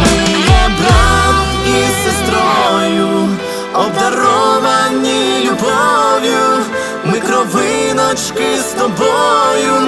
Ми є брат сестрою, обдаровані любов'ю, ми кровиночки з тобою,